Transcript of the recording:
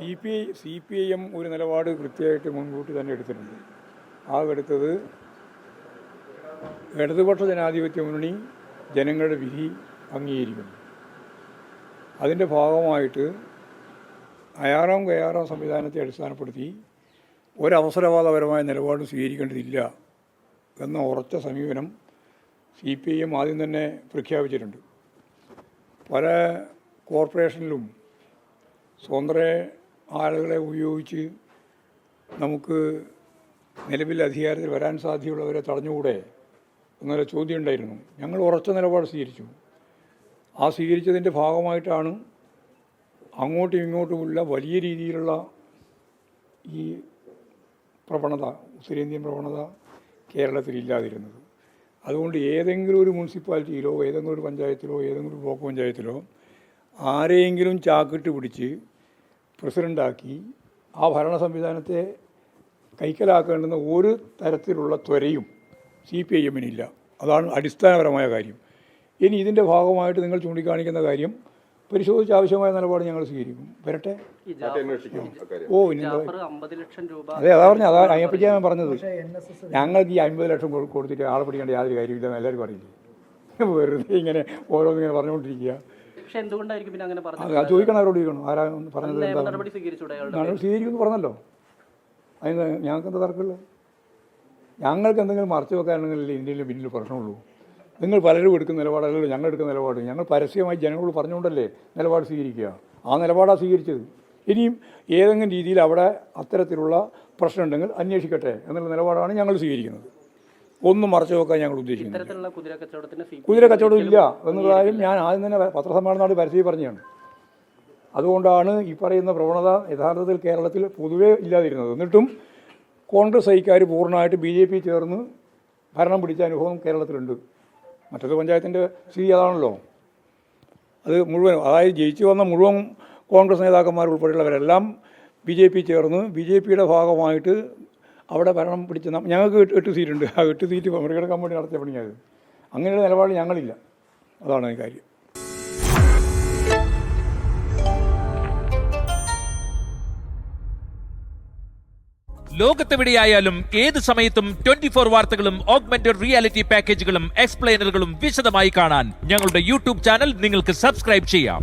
C P I C P I M ഒരു നിലപാട് കൃത്യമായിട്ട് മുൻകൂട്ടി തന്നെ എടുത്തിട്ടുണ്ട്. ആ എടുത്തത് ഇടതുപക്ഷ ജനാധിപത്യ മുന്നണി ജനങ്ങളുടെ വിധി അംഗീകരിക്കുന്നു. അതിന്റെ ഭാഗമായിട്ട് അയാറാം കയ്യാറാം സംവിധാനത്തെ അടിസ്ഥാനപ്പെടുത്തി ഒരവസരവാദപരമായ നിലപാട് സ്വീകരിക്കേണ്ടതില്ല എന്ന ഉറച്ച സമീപനം സി പി ഐ എം ആദ്യം തന്നെ പ്രഖ്യാപിച്ചിട്ടുണ്ട്. പല കോർപ്പറേഷനിലും സ്വതന്ത്ര ആളുകളെ ഉപയോഗിച്ച് നമുക്ക് നിലവിൽ അധികാരത്തിൽ വരാൻ സാധ്യതയുള്ളവരെ തടഞ്ഞുകൂടെ എന്നൊരു ചോദ്യം ഉണ്ടായിരുന്നു. ഞങ്ങൾ ഉറച്ച നിലപാട് സ്വീകരിച്ചു. ആ സ്വീകരിച്ചതിന്റെ ഭാഗമായിട്ടാണ് അങ്ങോട്ടും ഇങ്ങോട്ടുമുള്ള വലിയ രീതിയിലുള്ള ഈ പ്രവണത ഉത്തരേന്ത്യൻ പ്രവണത കേരളത്തിൽ ഇല്ലാതിരുന്നത്. അതുകൊണ്ട് ഏതെങ്കിലും ഒരു മുനിസിപ്പാലിറ്റിയിലോ ഏതെങ്കിലും ഒരു പഞ്ചായത്തിലോ ഏതെങ്കിലും ഒരു ബ്ലോക്ക് പഞ്ചായത്തിലോ ആരെയെങ്കിലും ചാക്കിട്ട് പിടിച്ച് പ്രസിഡന്റാക്കി ആ ഭരണ സംവിധാനത്തെ കൈക്കലാക്കേണ്ടുന്ന ഒരു തരത്തിലുള്ള ത്വരയും സി പി ഐ എമ്മിനില്ല. അതാണ് അടിസ്ഥാനപരമായ കാര്യം. ഇനി ഇതിന്റെ ഭാഗമായിട്ട് നിങ്ങൾ ചൂണ്ടിക്കാണിക്കുന്ന കാര്യം പരിശോധിച്ച് ആവശ്യമായ നിലപാട് ഞങ്ങൾ സ്വീകരിക്കും. വരട്ടെ? ഓ അതെ അതാ പറഞ്ഞത്. അതാ അതിനെപ്പറ്റിയാണ് ഞാൻ പറഞ്ഞത്. ഞങ്ങൾക്ക് ഈ അമ്പത് ലക്ഷം കൊടുത്തിട്ട് ആളെ പിടിക്കേണ്ട യാതൊരു കാര്യമില്ല എല്ലാവരും പറയില്ലേ വെറുതെ ഇങ്ങനെ ഓരോന്നിങ്ങനെ പറഞ്ഞുകൊണ്ടിരിക്കുക. പക്ഷെ എന്തുകൊണ്ടായിരിക്കും പിന്നെ അങ്ങനെ പറഞ്ഞത്? ചോദിക്കണം അവരോട് ചോദിക്കണം. ആരാ പറഞ്ഞത് നടപടി സ്വീകരിച്ചൂടെ സ്വീകരിക്കുമെന്ന് പറഞ്ഞല്ലോ. അതിന് ഞങ്ങൾക്ക് എന്താ തർക്കമില്ല. ഞങ്ങൾക്ക് എന്തെങ്കിലും മറച്ചു വെക്കാനുണ്ടെങ്കിൽ ഇന്ത്യയിൽ പിന്നിൽ പ്രശ്നമുള്ളൂ. നിങ്ങൾ പലരും എടുക്കുന്ന നിലപാടല്ലോ ഞങ്ങൾ എടുക്കുന്ന നിലപാട്. ഞങ്ങൾ പരസ്യമായി ജനങ്ങളോട് പറഞ്ഞുകൊണ്ടല്ലേ നിലപാട് സ്വീകരിക്കുക. ആ നിലപാടാണ് സ്വീകരിച്ചത്. ഇനിയും ഏതെങ്കിലും രീതിയിൽ അവിടെ അത്തരത്തിലുള്ള പ്രശ്നമുണ്ടെങ്കിൽ അന്വേഷിക്കട്ടെ എന്നുള്ള നിലപാടാണ് ഞങ്ങൾ സ്വീകരിക്കുന്നത്. ഒന്നും മറച്ചു വെക്കാൻ ഞങ്ങൾ ഉദ്ദേശിക്കുന്നു കുതിര കച്ചവടം ഇല്ല എന്നുള്ള കാര്യം ഞാൻ ആദ്യം തന്നെ പത്രസമ്മേളനത്തോട് പരസ്യം പറഞ്ഞതാണ് അതുകൊണ്ടാണ് ഈ പറയുന്ന പ്രവണത യഥാർത്ഥത്തിൽ കേരളത്തിൽ പൊതുവേ ഇല്ലാതിരുന്നത്. എന്നിട്ടും കോൺഗ്രസ് ഐക്കാർ പൂർണമായിട്ട് ബി ജെ പി ചേർന്ന് ഭരണം പിടിച്ച അനുഭവം കേരളത്തിലുണ്ട്. മറ്റൊരു പഞ്ചായത്തിന്റെ സ്ഥിതി അതാണല്ലോ. അത് മുഴുവൻ അതായത് ജയിച്ചു വന്ന മുഴുവൻ കോൺഗ്രസ് നേതാക്കന്മാർ ഉൾപ്പെടെയുള്ളവരെല്ലാം ബി ജെ പി ചേർന്ന് ബി ജെ പിയുടെ ഭാഗമായിട്ട് അവിടെ ഭരണം പിടിച്ച ഞങ്ങൾക്ക് എട്ട് സീറ്റുണ്ട്. ആ എട്ട് സീറ്റ് മറികടക്കാൻ വേണ്ടി നടത്തിയ പണിയായത് അങ്ങനെയുള്ള നിലപാട് ഞങ്ങളില്ല. അതാണ് കാര്യം. ലോകത്തെവിടെയായാലും ഏത് സമയത്തും ട്വന്റി ഫോർ വാർത്തകളും ഓഗ്മെന്റഡ് റിയാലിറ്റി പാക്കേജുകളും എക്സ്പ്ലെയിനറുകളും വിശദമായി കാണാൻ ഞങ്ങളുടെ യൂട്യൂബ് ചാനൽ നിങ്ങൾക്ക് സബ്സ്ക്രൈബ് ചെയ്യാം.